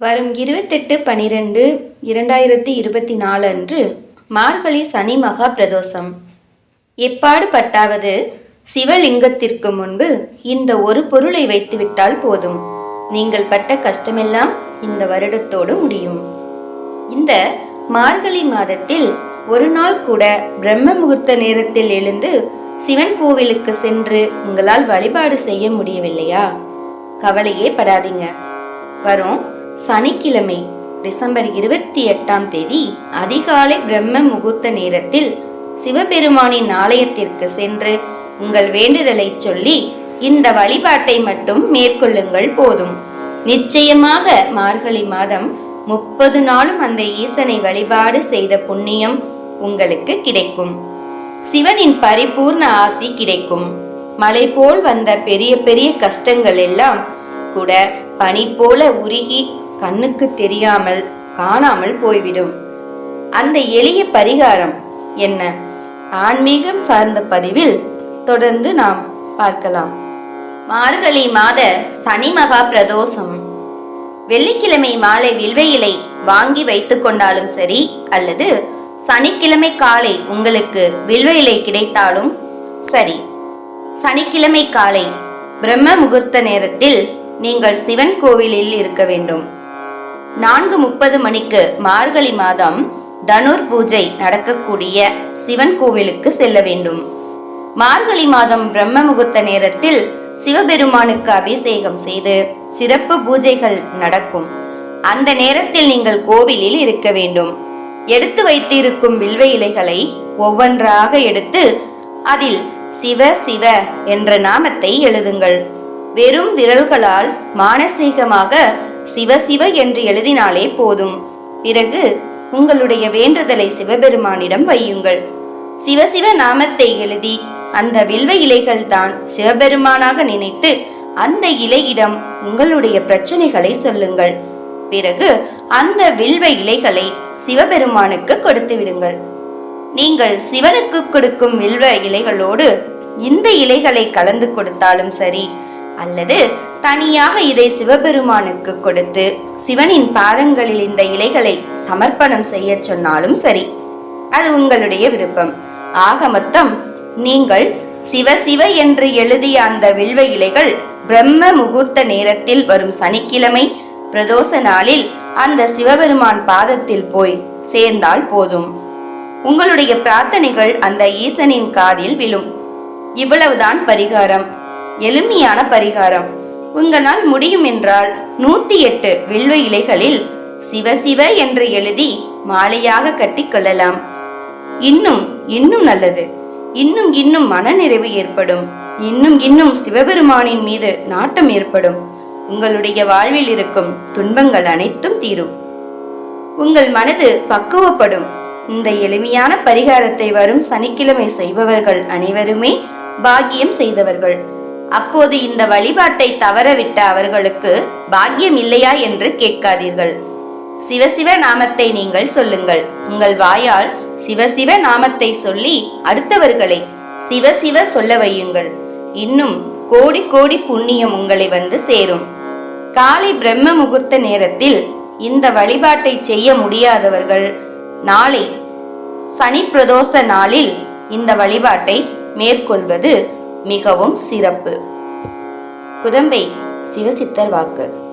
வரும் இருபத்தெட்டு பனிரெண்டு இரண்டாயிரத்தி இருபத்தி நாலு அன்று மார்கழி சனி மகா பிரதோஷம். எப்பாடு பட்டாவது சிவலிங்கத்திற்கு முன்பு இந்த ஒரு பொருளை வைத்துவிட்டால் போதும். நீங்கள் பட்ட கஷ்டமெல்லாம் இந்த வருடத்தோடு முடியும். இந்த மார்கழி மாதத்தில் ஒரு நாள் கூட பிரம்ம முகூர்த்த நேரத்தில் எழுந்து சிவன் கோவிலுக்கு சென்று உங்களால் வழிபாடு செய்ய முடியவில்லையா? கவலையே படாதீங்க. வரும் சனிக்கிழமை டிசம்பர் இருபத்தி எட்டாம் தேதி அதிகாலை பிரம்ம முகூர்த்த நேரத்தில் சிவபெருமானின் ஆலயத்திற்கு சென்று உங்கள் வேண்டுதலை சொல்லி இந்த வழிபாட்டை மட்டும் மேற்கொள்ளுங்கள் போதும். நிச்சயமாக மார்கழி மாதம் முப்பது நாளும் அந்த ஈசனை வழிபாடு செய்த புண்ணியம் உங்களுக்கு கிடைக்கும். சிவனின் பரிபூர்ண ஆசி கிடைக்கும். மலை போல் வந்த பெரிய பெரிய கஷ்டங்கள் எல்லாம் கூட பனி போல உருகி கண்ணுக்கு தெரியாமல் காணாமல் போய்விடும். அந்த எளிய பரிகாரம் என்ன? ஆன்மீகம் சார்ந்த பதிவில் தொடர்ந்து நாம் பார்க்கலாம். மார்கழி மாத சனி மகா பிரதோஷம். வெள்ளிக்கிழமை மாலை வில்வையிலை வாங்கி வைத்துக் கொண்டாலும் சரி அல்லது சனிக்கிழமை காலை உங்களுக்கு வில்வையிலை கிடைத்தாலும் சரி. சனிக்கிழமை காலை பிரம்ம முகூர்த்த நேரத்தில் நீங்கள் சிவன் கோவிலில் இருக்க வேண்டும். நான்கு முப்பது மணிக்கு மார்கழி மாதம் தனுர் பூஜை நடக்கக்கூடிய சிவன் கோவிலுக்கு செல்ல வேண்டும். மார்கழி மாதம் பிரம்ம முகூர்த்த நேரத்தில் சிவபெருமானுக்கு அபிஷேகம் செய்து சிறப்பு பூஜைகள் நடக்கும். அந்த நேரத்தில் நீங்கள் கோவிலில் இருக்க வேண்டும். எடுத்து வைத்திருக்கும் வில்வ இலைகளை ஒவ்வொன்றாக எடுத்து அதில் சிவ சிவ என்ற நாமத்தை எழுதுங்கள். வெறும் விரல்களால் மானசீகமாக சிவ சிவ என்று எழுதினாலே போதும். பிறகு உங்களுடைய வேண்டுதலை சிவபெருமானிடம் வையுங்கள். சிவசிவ நாமத்தை எழுதி அந்த வில்வ இலைகள் தான் சிவபெருமானாக நினைத்து அந்த இலையிடம் உங்களுடைய பிரச்சனைகளை சொல்லுங்கள். பிறகு அந்த வில்வ இலைகளை சிவபெருமானுக்கு கொடுத்து விடுங்கள். நீங்கள் சிவனுக்கு கொடுக்கும் வில்வ இலைகளோடு இந்த இலைகளை கலந்து கொடுத்தாலும் சரி அல்லது தனியாக இதை சிவபெருமானுக்கு கொடுத்து சிவனின் பாதங்களில் இந்த இலைகளை சமர்ப்பணம் செய்ய சொன்னாலும் சரி அது உங்களுடைய விருப்பம். ஆக மொத்தம் நீங்கள் சிவ சிவ என்று எழுதிய அந்த வில்வ இலைகள் பிரம்ம முகூர்த்த நேரத்தில் வரும் சனிக்கிழமை பிரதோஷ நாளில் அந்த சிவபெருமான் பாதத்தில் போய் சேர்ந்தால் போதும். உங்களுடைய பிரார்த்தனைகள் அந்த ஈசனின் காதில் விழும். இவ்வளவுதான் பரிகாரம். எளிமையான பரிகாரம். உங்களால் முடியும் என்றால் நூத்தி எட்டு வில்வ இலைகளில் சிவ சிவ என்று எழுதி மாலையாக கட்டிக்கொள்ளலாம் இன்னும் இன்னும் நல்லது. இன்னும் இன்னும் மனநிறைவு ஏற்படும். இன்னும் இன்னும் சிவபெருமானின் மீது நாட்டம் ஏற்படும். உங்களுடைய வாழ்வில் இருக்கும் துன்பங்கள் அனைத்தும் தீரும். உங்கள் மனது பக்குவப்படும். இந்த எளிமையான பரிகாரத்தை வரும் சனிக்கிழமை செய்பவர்கள் அனைவருமே பாக்கியம் செய்தவர்கள். அப்போது இந்த வழிபாட்டை தவறவிட்ட அவர்களுக்கு பாக்கியம் இல்லையா என்று கேட்காதீர்கள். சிவசிவ நாமத்தை நீங்கள் சொல்லுங்கள். உங்கள் வாயால் சிவசிவ நாமத்தை சொல்லி அடுத்தவர்களை சிவசிவ சொல்ல வையுங்கள். இன்னும் கோடி கோடி புண்ணியம் உங்களை வந்து சேரும். காலை பிரம்ம முகூர்த்த நேரத்தில் இந்த வழிபாட்டை செய்ய முடியாதவர்கள் நாளை சனி பிரதோஷ நாளில் இந்த வழிபாட்டை மேற்கொள்வது மிகவும் சிறப்பு. குதம்பை சிவசித்தர் வாக்கு.